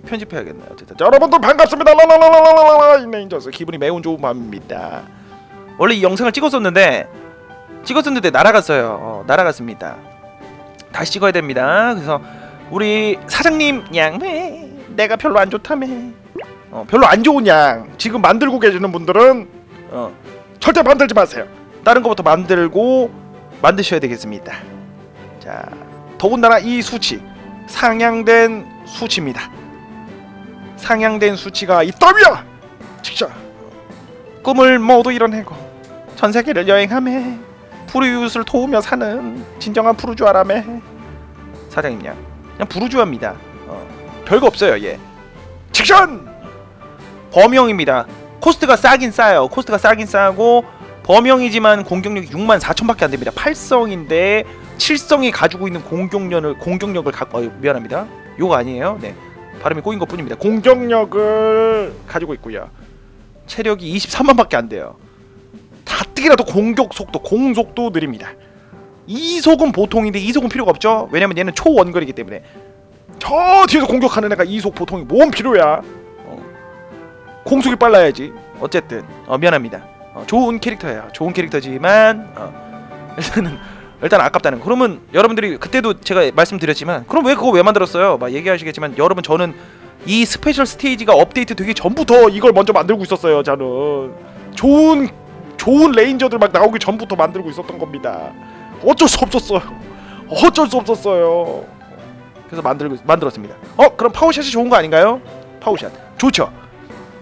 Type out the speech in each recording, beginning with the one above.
편집해야겠네요. 어쨌든 자, 여러분들 반갑습니다. 라라라라라라 레인저스 기분이 매우 좋은 밤입니다. 원래 이 영상을 찍었었는데 찍었었는데 날아갔어요. 어, 날아갔습니다. 다시 찍어야 됩니다. 그래서 우리 사장님 양 네, 내가 별로 안 좋다며. 어, 별로 안 좋은 양 지금 만들고 계시는 분들은 어, 절대 만들지 마세요. 다른 거부터 만들고 만드셔야 되겠습니다. 자, 더군다나 이 수치 상향된 수치입니다. 상향된 수치가 있다면 직접 꿈을 모두 이뤄내고 전 세계를 여행하며 푸르유스를 도우며 사는 진정한 푸르주아라며. 사장님요 그냥 부르주아입니다. 어, 별거 없어요 얘 직전! 범용입니다. 코스트가 싸긴 싸요. 코스트가 싸긴 싸고 범용이지만 공격력이 6만 4천밖에 안됩니다. 8성인데 7성이 가지고 있는 공격력을 공격력을 갖고 어, 미안합니다. 요거 아니에요? 네 발음이 꼬인 것 뿐입니다. 공격력을 가지고 있고요. 체력이 23만밖에 안 돼요. 가뜩이라도 공격 속도, 공속도 느립니다. 이속은 보통인데 이속은 필요가 없죠. 왜냐면 얘는 초원거리기 때문에 저 뒤에서 공격하는 애가 이속 보통이 뭔 필요야. 어. 공속이 빨라야지. 어쨌든 어, 미안합니다. 어, 좋은 캐릭터예요. 좋은 캐릭터지만 어, 일단은 일단 아깝다는 거. 그러면 여러분들이 그때도 제가 말씀드렸지만 그럼 왜 그거 왜 만들었어요? 막 얘기하시겠지만 여러분 저는 이 스페셜 스테이지가 업데이트 되기 전부터 이걸 먼저 만들고 있었어요. 저는 좋은 좋은 레인저들 막 나오기 전부터 만들고 있었던 겁니다. 어쩔 수 없었어요. 어쩔 수 없었어요. 그래서 만들고 만들었습니다. 어 그럼 파워샷이 좋은 거 아닌가요? 파워샷 좋죠.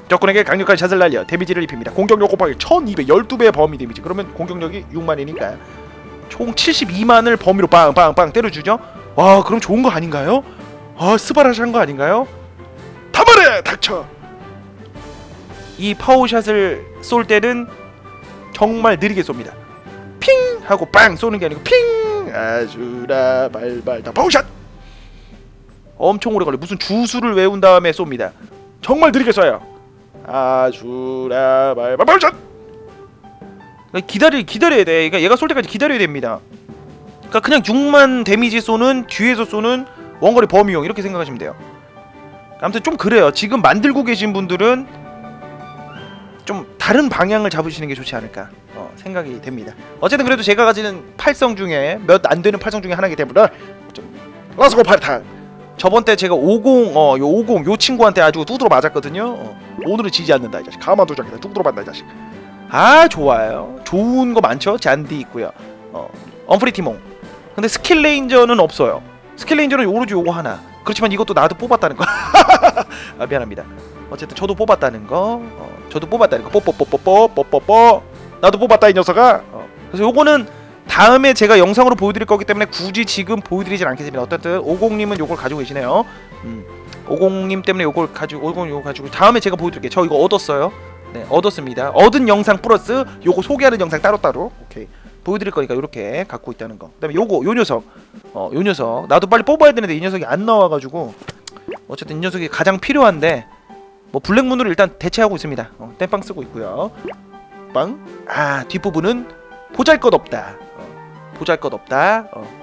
적군에게 강력한 샷을 날려 데미지를 입힙니다. 공격력 곱하기 1212배의 범위 데미지. 그러면 공격력이 6만이니까 총 72만을 범위로 빵빵빵 때려주죠. 와 그럼 좋은 거 아닌가요? 아 스바라시한 거 아닌가요? 다말해 닥쳐. 이 파워샷을 쏠 때는 정말 느리게 쏩니다. 핑 하고 빵 쏘는 게 아니고 핑 아주라 발발다 파워샷. 엄청 오래 걸려. 무슨 주수를 외운 다음에 쏩니다. 정말 느리게 쏴요. 아주라 발발 파워샷. 그러니까 기다리 기다려야 돼. 그러니까 얘가 쏠 때까지 기다려야 됩니다. 그러니까 그냥 6만 데미지 쏘는 뒤에서 쏘는 원거리 범위용 이렇게 생각하시면 돼요. 아무튼 좀 그래요. 지금 만들고 계신 분들은 좀 다른 방향을 잡으시는 게 좋지 않을까 어, 생각이 됩니다. 어쨌든 그래도 제가 가지는 팔성 중에 몇 안 되는 팔성 중에 하나이기 때문에 좀 라스고 파르탄 저번 때 제가 50, 어, 요 50, 요 친구한테 아주 두드러 맞았거든요. 어, 오늘은 지지 않는다, 이 자식. 가만 두 자기다 두드러 맞다, 이 자식. 아 좋아요. 좋은 거 많죠? 잔디 있고요. 어 언프리 티몽. 근데 스킬 레인저는 없어요. 스킬 레인저는 오로지 요거 하나. 그렇지만 이것도 나도 뽑았다는 거 아 미안합니다. 어쨌든 저도 뽑았다는 거. 어, 저도 뽑았다는 거. 뽀뽀뽀뽀뽀뽀뽀뽀. 나도 뽑았다 이 녀석아. 어, 그래서 요거는 다음에 제가 영상으로 보여드릴 거기 때문에 굳이 지금 보여드리진 않겠습니다. 어쨌든 50님은 요걸 가지고 계시네요. 음, 50님 때문에 요걸 가지고 50 요거 가지고 다음에 제가 보여드릴게요. 저 이거 얻었어요 네 얻었습니다. 얻은 영상 플러스 요거 소개하는 영상 따로따로. 오케이. 보여드릴 거니까 이렇게 갖고 있다는 거. 그다음에 요거 요 녀석. 어 요 녀석. 나도 빨리 뽑아야 되는데 이 녀석이 안 나와가지고. 어쨌든 이 녀석이 가장 필요한데 뭐 블랙문으로 일단 대체하고 있습니다. 어, 땜빵 쓰고 있고요. 빵 아 뒷부분은 보잘것없다. 어, 보잘것없다. 어.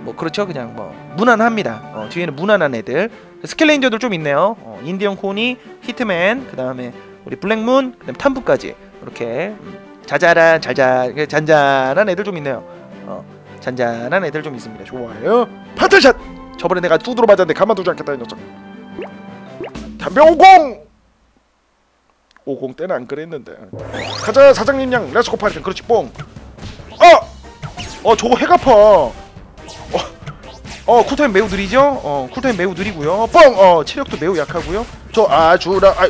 뭐 그렇죠. 그냥 뭐 무난합니다. 어, 뒤에는 무난한 애들. 스켈레인저들 좀 있네요. 어, 인디언 코니 히트맨 그 다음에 우리 블랙문 그다음 탐부까지 이렇게 음, 자잘한 잘잘 잔잔한 애들 좀 있네요. 어, 잔잔한 애들 좀 있습니다. 좋아요. 파트샷. 저번에 내가 두드러 맞았는데 가만두지 않겠다 이 녀석. 담배 50. 50 때는 안 그랬는데. 가자 사장님 양 레츠고 파이팅 그렇지 뽕. 어, 어 저거 핵 아파. 어, 어 쿨타임 매우 느리죠? 어 쿨타임 매우 느리고요. 뻥. 어 체력도 매우 약하고요. 저 아주라 아.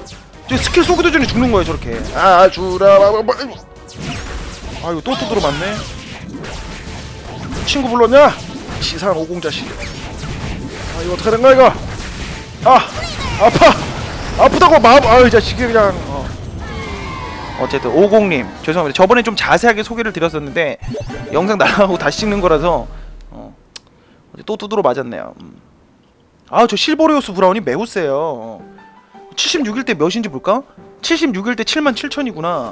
저 스킬 쏘기도 전에 죽는 거예요 저렇게 아 주라 아유 또 두드러 맞네 친구 불렀냐? 시상 오공 자식 아 이거 어떻게 된 거야 이거 아 아파 아프다고 마음 아유 자식이 그냥 어. 어쨌든 오공님 죄송합니다 저번에 좀 자세하게 소개를 드렸었는데 영상 나가고 다시 찍는 거라서 어. 또 두드러 맞았네요 음. 아저 실버리오스 브라운이 매우 세요 어. 76일 때 몇인지 볼까? 76일 때 7만 7천이구나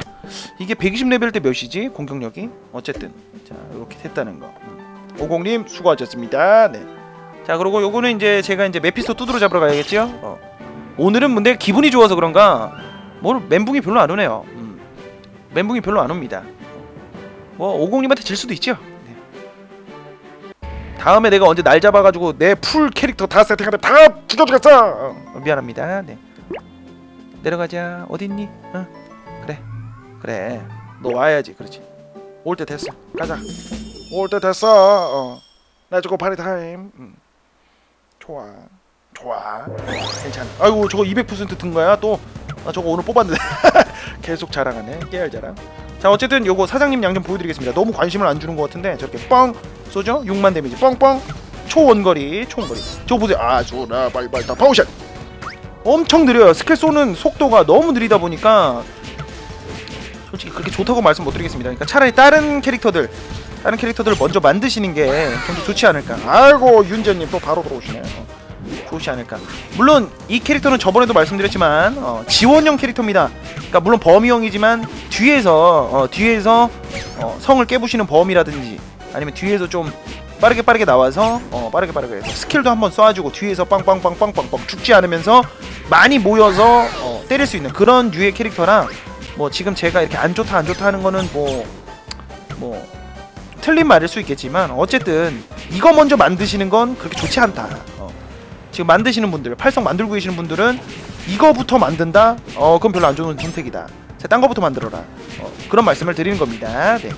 이게 120레벨 때 몇이지? 공격력이? 어쨌든 자 이렇게 됐다는 거 음. 오공님 수고하셨습니다 네 자 그리고 요거는 이제 제가 이제 메피스토 두드러 잡으러 가야겠죠 어. 오늘은 근데 기분이 좋아서 그런가 뭐 멘붕이 별로 안 오네요 음. 멘붕이 별로 안 옵니다 뭐 오공님한테 질 수도 있죠 네. 다음에 내가 언제 날 잡아가지고 내 풀 캐릭터 다 세팅하면 다 죽여주겠어 어, 미안합니다 네. 내려가자. 어딨니? 어? 그래. 그래. 너 와야지. 그렇지. 올 때 됐어. 가자. 올 때 됐어. 어. 나 저거 파리 타임. 음. 좋아. 좋아. 괜찮아. 아이고 저거 200%든 거야 또? 아, 저거 오늘 뽑았는데. 계속 자랑하네. 깨알 자랑. 자 어쨌든 요거 사장님 양좀 보여드리겠습니다. 너무 관심을 안 주는 것 같은데 저렇게 뻥 쏘죠? 6만 데미지. 뻥뻥. 초원거리 초원거리. 저거 보세요. 아주 나 발발다. 파우샷 엄청 느려요. 스킬 쏘는 속도가 너무 느리다 보니까 솔직히 그렇게 좋다고 말씀 못 드리겠습니다. 그러니까 차라리 다른 캐릭터들 다른 캐릭터들을 먼저 만드시는 게좀더 좋지 않을까. 아이고 윤재님 또 바로 들어오시네 어. 좋지 않을까. 물론 이 캐릭터는 저번에도 말씀드렸지만 어, 지원형 캐릭터입니다. 그러니까 물론 범위형이지만 뒤에서 어, 뒤에서 어, 성을 깨부시는 범이라든지 아니면 뒤에서 좀 빠르게 빠르게 나와서 어, 빠르게 빠르게 해서 스킬도 한번 쏴주고 뒤에서 빵빵빵빵빵빵 죽지 않으면서 많이 모여서 어, 때릴 수 있는 그런 류의 캐릭터랑 뭐 지금 제가 이렇게 안 좋다 안 좋다 하는 거는 뭐뭐 틀린 말일 수 있겠지만 어쨌든 이거 먼저 만드시는 건 그렇게 좋지 않다. 어. 지금 만드시는 분들, 팔성 만들고 계시는 분들은 이거부터 만든다. 어, 그건 별로 안 좋은 선택이다. 자, 딴 거부터 만들어라. 어, 그런 말씀을 드리는 겁니다. 네.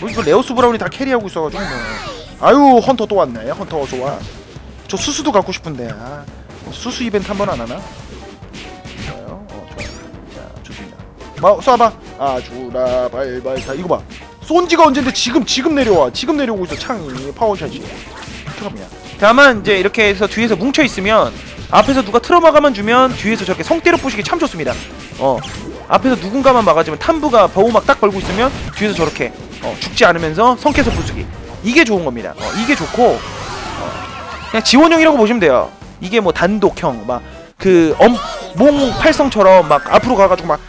뭐 이거 레오스 브라운이 다 캐리하고 있어가지고 뭐. 아유 헌터 또 왔네. 헌터 좋아. 저 수수도 갖고 싶은데. 아, 어, 수수 이벤트 한 번 안 하나? 좋아요. 어, 좋아. 자, 좋습니다. 마, 쏴봐. 아주라 발발타 이거 봐. 쏜 지가 언젠데 지금 지금 내려와. 지금 내려오고 있어. 창이 파워샷이. 트럼이야. 다만 이제 이렇게 해서 뒤에서 뭉쳐 있으면 앞에서 누가 트러마가만 주면 뒤에서 저렇게 성때려 부시기 참 좋습니다. 어. 앞에서 누군가만 막아주면 탐부가 보호막 딱 걸고 있으면 뒤에서 저렇게 어, 죽지 않으면서 성캐서 부수기 이게 좋은 겁니다. 어, 이게 좋고 어, 그냥 지원형이라고 보시면 돼요. 이게 뭐 단독형 막그 엄몽 팔성처럼 막 앞으로 가가지고 막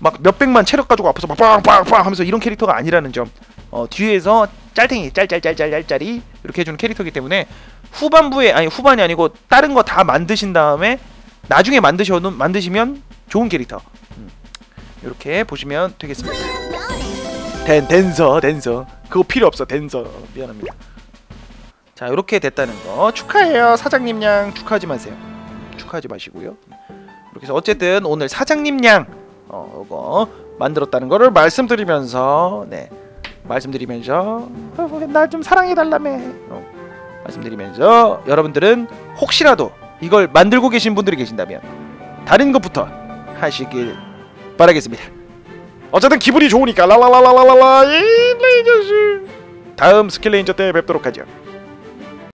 막 몇백만 체력 가지고 앞에서 막 빵빵빵 하면서 이런 캐릭터가 아니라는 점. 어, 뒤에서 짤탱이 짤짤짤짤짤짤이 이렇게 해주는 캐릭터이기 때문에 후반부에 아니 후반이 아니고 다른 거 다 만드신 다음에 나중에 만드셔 만드시면 좋은 캐릭터. 음, 이렇게 보시면 되겠습니다. 댄 댄서 댄서 그거 필요 없어 댄서 미안합니다. 자 이렇게 됐다는 거 축하해요 사장님 양 축하하지 마세요. 축하하지 마시고요. 이렇게 해서 어쨌든 오늘 사장님 양 어, 이거 만들었다는 거를 말씀드리면서 네 말씀드리면서 어, 날좀 사랑해 달라며 어, 말씀드리면서 여러분들은 혹시라도 이걸 만들고 계신 분들이 계신다면 다른 것부터 하시길 바라겠습니다. 어쨌든 기분이 좋으니까 라라라라라라 이 레이저스 다음 스킬 레인저 때 뵙도록 하죠.